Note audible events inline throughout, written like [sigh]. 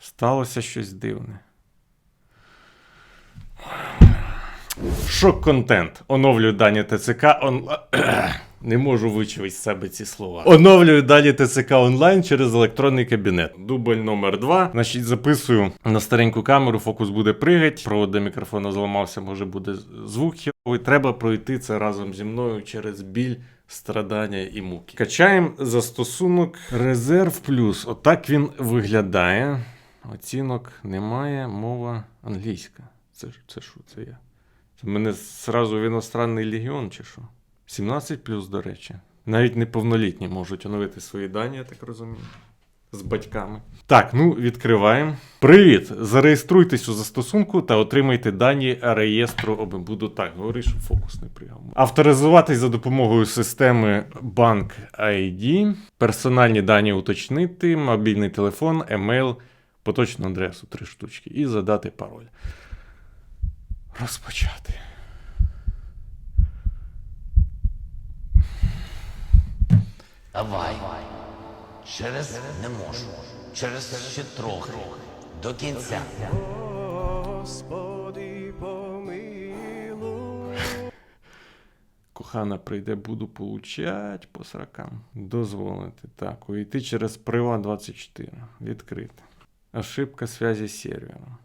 Сталося щось дивне. Шок контент. Оновлюю дані ТЦК онлайн. [coughs] Не можу вичавити з себе ці слова. Оновлюю дані ТЦК онлайн через електронний кабінет. Дубль номер 2. Значить, записую на стареньку камеру, фокус буде пригать. Провод до мікрофона зламався, може буде звук хіровий. Треба пройти це разом зі мною через біль, страдання і муки. Качаємо застосунок Резерв Плюс. Отак він виглядає. Оцінок немає, мова англійська. Це, це що, це я? Це мене зразу в іностранний легіон чи що? 17 плюс, до речі. Навіть неповнолітні можуть оновити свої дані, я так розумію. З батьками. Так, ну відкриваємо. Привіт! Зареєструйтесь у застосунку та отримайте дані реєстру ОБ. Буду так, говори, що фокус не прийняв. Авторизуватись за допомогою системи Bank ID, персональні дані уточнити, мобільний телефон, емейл, поточну адресу три штучки і задати пароль. Розпочати. Давай. Через не можу. Через ще трохи. До кінця. Господи, помилуй. Кохана прийде, буду получать по сракам. Дозволити. Так, увійти через Прива 24. Відкрити. Ошибка зв'язі з сервером.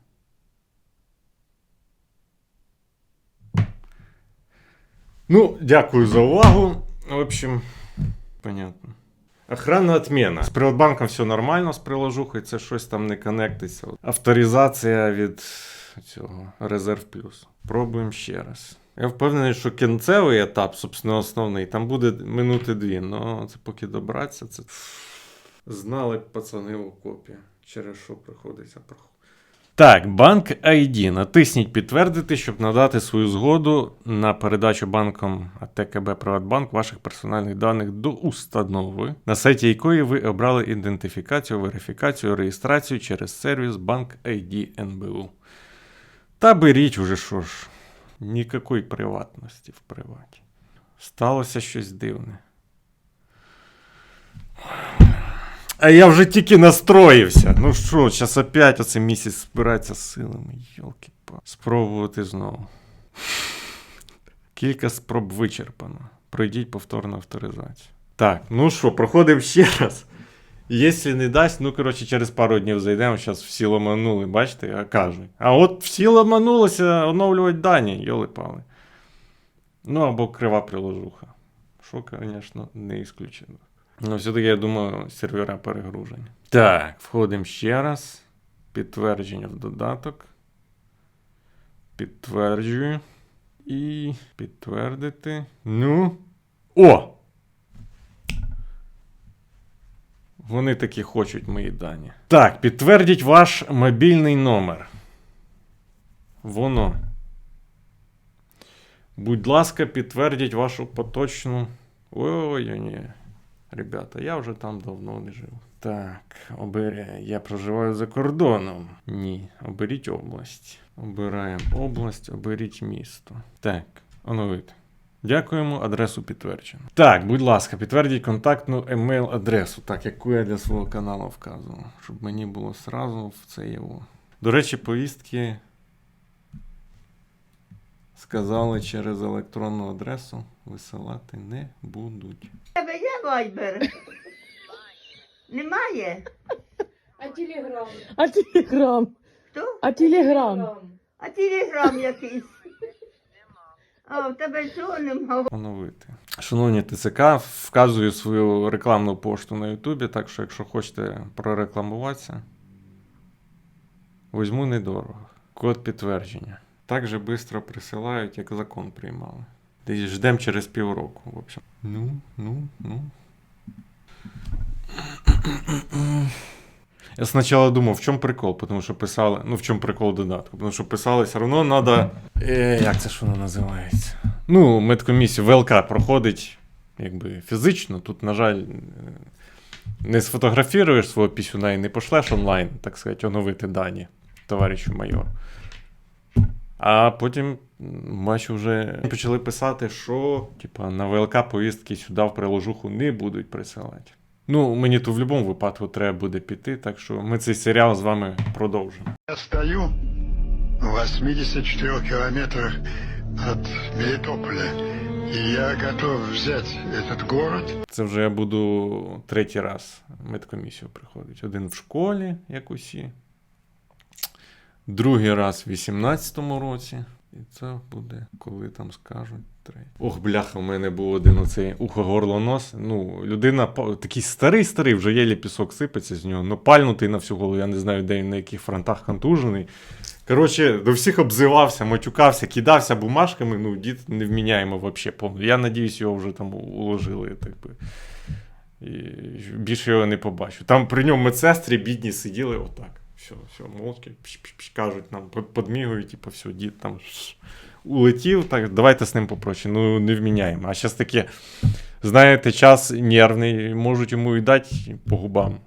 Ну, дякую за увагу. В общем, понятно. Охранна отмена. З Приватбанком все нормально з приложухою, це щось там не коннектиться. Авторизація від цього Резерв Плюс. Пробуємо ще раз. Я впевнений, що кінцевий етап, собственно, основний, там буде минути дві. Ну, це поки добратися, це. Знали б пацани в окопі, через що приходиться. Так, банк ID. Натисніть підтвердити, щоб надати свою згоду на передачу банком АТКБ Приватбанк ваших персональних даних до установи, на сайті якої ви обрали ідентифікацію, верифікацію, реєстрацію через сервіс Банк ID НБУ. Та беріть уже що ж, ніякої приватності в приваті. Сталося щось дивне. А я вже тільки настроївся. Ну що, зараз опять оце місяць збирається з силами. йолки па Спробувати знову. Кілька спроб вичерпано. Пройдіть повторну авторизацію. Так, ну що, проходимо ще раз. Якщо не дасть, ну коротше, через пару днів зайдемо, зараз всі ламанули, бачите, а кажуть. А от всі ламанулися оновлювати дані, йоли пали. Ну або крива приложуха. Що, звісно, не ісключено. Ну, все-таки, я думаю, сервера перегружені. Так, входимо ще раз. Підтвердження в додаток. Підтверджую. І підтвердити. Ну. О! Вони таки хочуть мої дані. Так, підтвердіть ваш мобільний номер. Воно. Будь ласка, підтвердіть вашу поточну. Ой, ні. Ребята, я вже там давно не жив. Так, обере. Я проживаю за кордоном. Ні, оберіть область. Обираємо область, оберіть місто. Так, оновити. Дякуємо, адресу підтверджено. Так, будь ласка, підтвердіть контактну емейл-адресу, так, яку я для свого каналу вказував, щоб мені було сразу в це його. До речі, повістки сказали через електронну адресу висилати не будуть. У тебе є вайбер? Немає? А телеграм? А телеграм? Хто? А телеграм? А телеграм якийсь? А, в тебе цього нема. Оновити. Шановні ТЦК, вказую свою рекламну пошту на Ютубі, так що якщо хочете прорекламуватися, візьму недорого. Код підтвердження. Так же швидко присилають, як закон приймали. Десь ждемо через півроку, в общем. Ну, ну, ну. Я спочатку думав, в чому прикол, тому що писали. Ну, в чому прикол додатку, тому що писали, все одно треба. Е, як це ж воно називається? Ну, медкомісію ВЛК проходить якби фізично. Тут, на жаль, е, не сфотографіруєш свого пісюна і не пошлеш онлайн, так сказати, оновити дані товаришу майору. А потім бачу, вже почали писати, що типа, на ВЛК повістки сюди в приложуху не будуть присилати. Ну, мені то в будь-якому випадку треба буде піти, так що ми цей серіал з вами продовжимо. Я стою в 84 километрах от Мелитополя, и я готов взять этот город Це вже я буду третій раз медкомісію приходить. Один в школі, як усі. Другий раз в 18-му році. І це буде, коли там скажуть третій. Ох, бляха, в мене був один оцей ухо горло нос. Ну, людина такий старий-старий, вже єлі пісок сипеться з нього, ну пальнутий на всю голову. Я не знаю, де він на яких фронтах контужений. Коротше, до всіх обзивався, матюкався, кидався бумажками. Ну, дід не вміняємо взагалі повно. Я надіюсь, його вже там уложили. Так би. І більше його не побачу. Там при ньому медсестри бідні сиділи отак. Все, все, пш-пш-пш, кажуть нам, подмігують, типу, все, дід там улетів, так, давайте з ним попроще. Ну, не вміняємо. А зараз таке, знаєте, час нервний, можуть йому і дати по губам,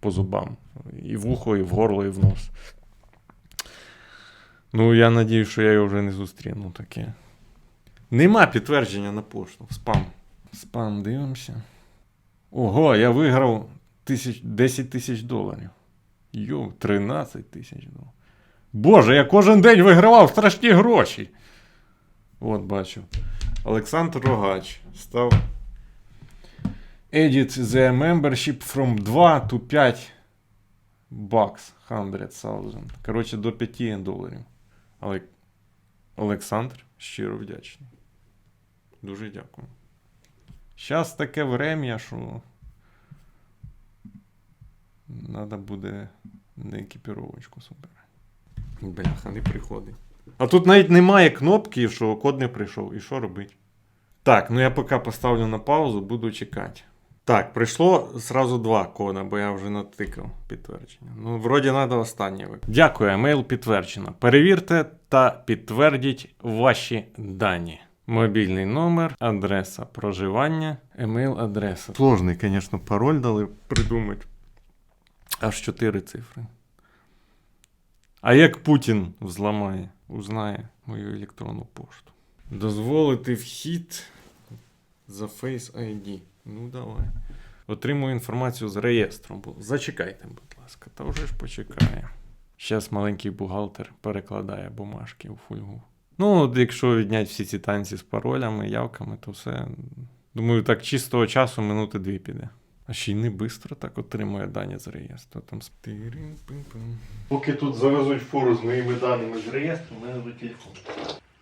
по зубам. І в ухо, і в горло, і в нос. Ну, я надію, що я його вже не зустріну таке. Нема підтвердження на пошту. Спам. Спам дивимося. Ого, я виграв тисяч, 10 тисяч доларів. Йо, 13 тисяч доларів. Боже, я кожен день вигравав страшні гроші. От бачу. Олександр Рогач став. Edit the membership from 2 to 5 bucks. 100,000. Коротше, до 5 доларів. Але Олександр щиро вдячний. Дуже дякую. Зараз таке врем'я, що треба буде на екіпіровочку собирати. Бляха, не приходить. А тут навіть немає кнопки, що код не прийшов. І що робити? Так, ну я поки поставлю на паузу, буду чекати. Так, прийшло зразу два кода, бо я вже натикав підтвердження. Ну, вроді треба останнє. Дякую, емейл підтверджено. Перевірте та підтвердіть ваші дані. Мобільний номер, адреса проживання, емейл-адреса. Сложний, звісно, пароль дали придумати. Аж 4 цифри. А як Путін взламає, узнає мою електронну пошту. Дозволити вхід за Face ID. Ну, давай. Отримую інформацію з реєстру. Зачекайте, будь ласка, та вже ж почекає. Зараз маленький бухгалтер перекладає бумажки у фольгу. Ну, от якщо відняти всі ці танці з паролями, явками, то все. Думаю, так чистого часу минути дві піде. А ще й не швидко так отримує дані з реєстру. Там. Поки тут завезуть фуру з моїми даними з реєстру, у мене до телефону.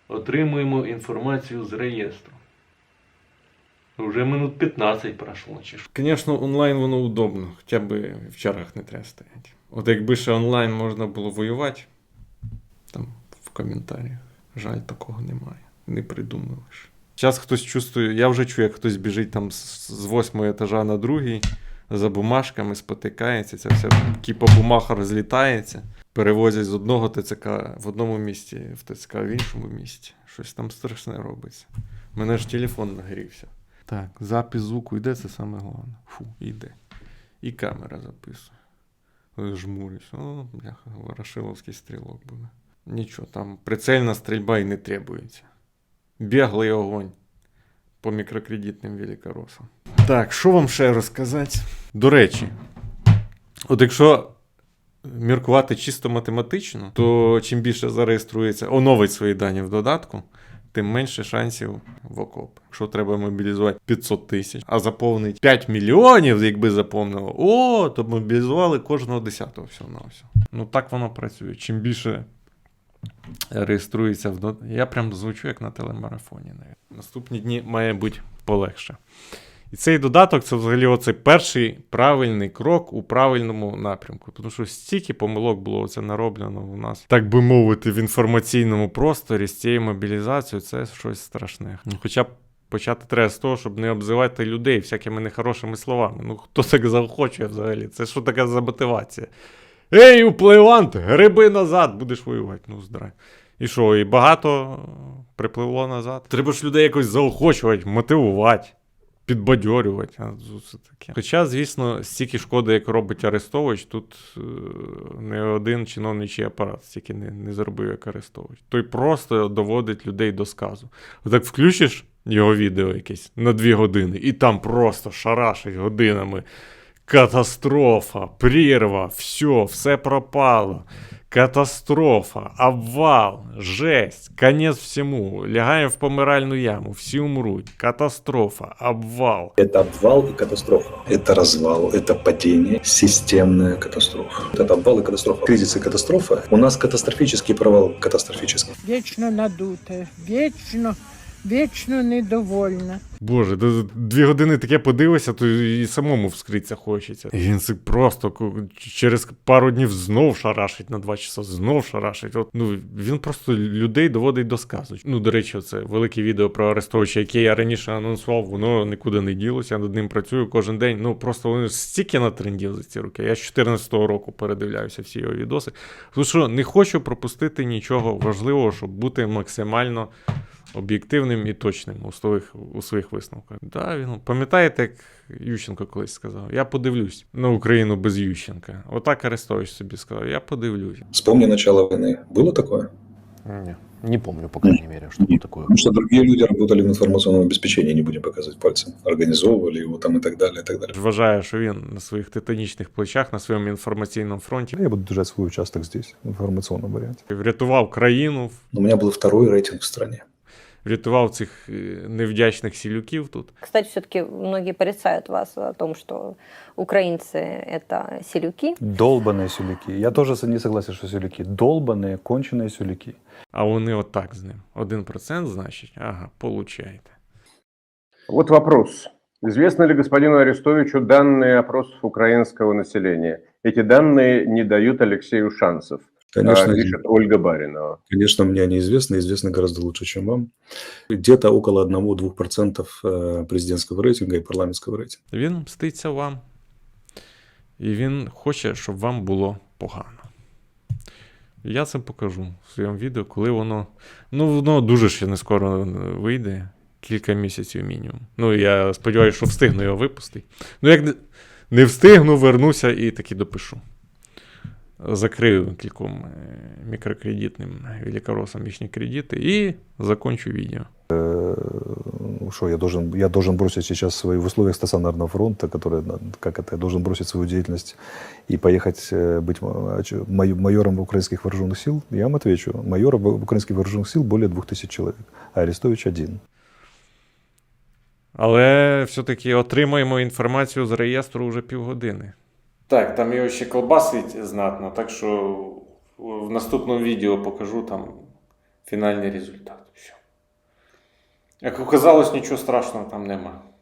Отримуємо інформацію з реєстру. Вже минут 15 пройшло. Чи ж. Звісно, онлайн воно удобно, хоча б в чергах не треба стояти. От якби ще онлайн можна було воювати, там в коментарях. Жаль, такого немає. Не придумали. Зараз хтось чувствує, я вже чую, як хтось біжить там з восьмого етажа на другий, за бумажками спотикається, ця вся кіпа бумаг розлітається. Перевозять з одного ТЦК в одному місті, в ТЦК в іншому місті. Щось там страшне робиться. У мене ж телефон нагрівся. Так, запис звуку йде, це саме головне. Фу, йде. І камера записує. Жмурюсь. О, бляха, Ворошиловський стрілок буде. Нічого, там прицельна стрільба і не требується. Біглий огонь по мікрокредитним великоросам. Так, що вам ще розказати? До речі, от якщо міркувати чисто математично, то чим більше зареєструється, оновить свої дані в додатку, тим менше шансів в окоп. Якщо треба мобілізувати 500 тисяч, а заповнить 5 мільйонів, якби заповнило, о, то мобілізували кожного десятого всього на все. Ну так воно працює. Чим більше реєструється в. Я прям звучу як на телемарафоні. Навіть. Наступні дні має бути полегше. І цей додаток це взагалі оцей перший правильний крок у правильному напрямку. Тому що стільки помилок було це нароблено у нас, так би мовити, в інформаційному просторі з цією мобілізацією, це щось страшне. Ну, Хоча б почати треба з того, щоб не обзивати людей всякими нехорошими словами. Ну хто так заохочує взагалі? Це що таке за мотивація? Ей, уплевант, гриби назад, будеш воювати. Ну, здрай. І що, і багато припливло назад? Треба ж людей якось заохочувати, мотивувати, підбадьорювати. А це таке. Хоча, звісно, стільки шкоди, як робить Арестович, тут е, не один чиновничий апарат стільки не, не зробив, як Арестович. Той просто доводить людей до сказу. Отак включиш його відео якесь на дві години, і там просто шарашить годинами Катастрофа, прірва, все, все пропало. Катастрофа, обвал, жесть, конец всему. Лягаємо в помиральну яму, всі умруть. Катастрофа, обвал. Это обвал и катастрофа. Это развал, это падение, системная катастрофа. Это обвал и катастрофа. Кризис и катастрофа. У нас катастрофический провал катастрофический. Вічно надуте, вічно, вічно недовольна. Боже, дві години таке подивишся, то і самому вскритися хочеться. І він це просто через пару днів знов шарашить на два часа, знов шарашить. От, ну, він просто людей доводить до сказу. Ну, до речі, це велике відео про Арестовича, яке я раніше анонсував, воно нікуди не ділося. Я над ним працюю кожен день. Ну просто вони стільки натренділи за ці роки. Я з 14-го року передивляюся всі його відоси. Тому що не хочу пропустити нічого важливого, щоб бути максимально об'єктивним і точним у своїх, у своїх висновках. Да, він, пам'ятаєте, як Ющенко колись сказав? Я подивлюсь на Україну без Ющенка. Отак Арестович собі сказав, я подивлюсь. Вспомни начало войны. Было такое? Не, не помню, по крайней мере, что было такое. Потому что другие люди работали в информационном обеспечении, не будем показывать пальцем. Организовывали его там и так далее, и так далее. Вважає, що він на своїх титанічних плечах, на своєму інформаційному фронті Я буду держать свой участок здесь, в информационном варианте. врятував країну, Но у меня был второй рейтинг в стране. врятував цих е, невдячних сілюків тут. Кстати, все-таки многие порицают вас о том, что украинцы это селюки. Долбаные сюлики. Я тоже не согласен, что сюлики. Долбаные, конченые сюлики. А вони отак з ним. Один процент, значить, ага, получаєте. Вот вопрос. Известны ли господину Арестовичу данные опросов украинского населения? Эти данные не дают Алексею шансов, Конечно, а, пишет Ольга Баринова. конечно, мне они известны, известны гораздо лучше, чем вам. Где-то около 1-2% э, президентского рейтинга и парламентского рейтинга. Він мститься вам. І він хоче, щоб вам було погано. Я це покажу в своєму відео, коли воно. Ну, воно дуже ще не скоро вийде. Кілька місяців мінімум. Ну, я сподіваюся, що встигну його випустити. Ну, як не- не встигну, вернуся і таки допишу. Закрию кільком е, мікрокредитним великоросам їхні кредити і закончу відео. Ну, Что я должен, я должен бросить сейчас свои в условиях стационарного фронта, который, на- как это, я должен бросить свою деятельность и поехать э, быть ма- а чё, май- майором украинских вооруженных сил? Я вам отвечу. Майоров украинских вооруженных сил более 2000 человек, а Арестович один. Але все-таки отримаємо інформацію з реєстру вже півгодини. Так, там його ще колбасить знатно, так що в наступному відео покажу там фінальний результат. Як оказалось, нічого страшного там нема.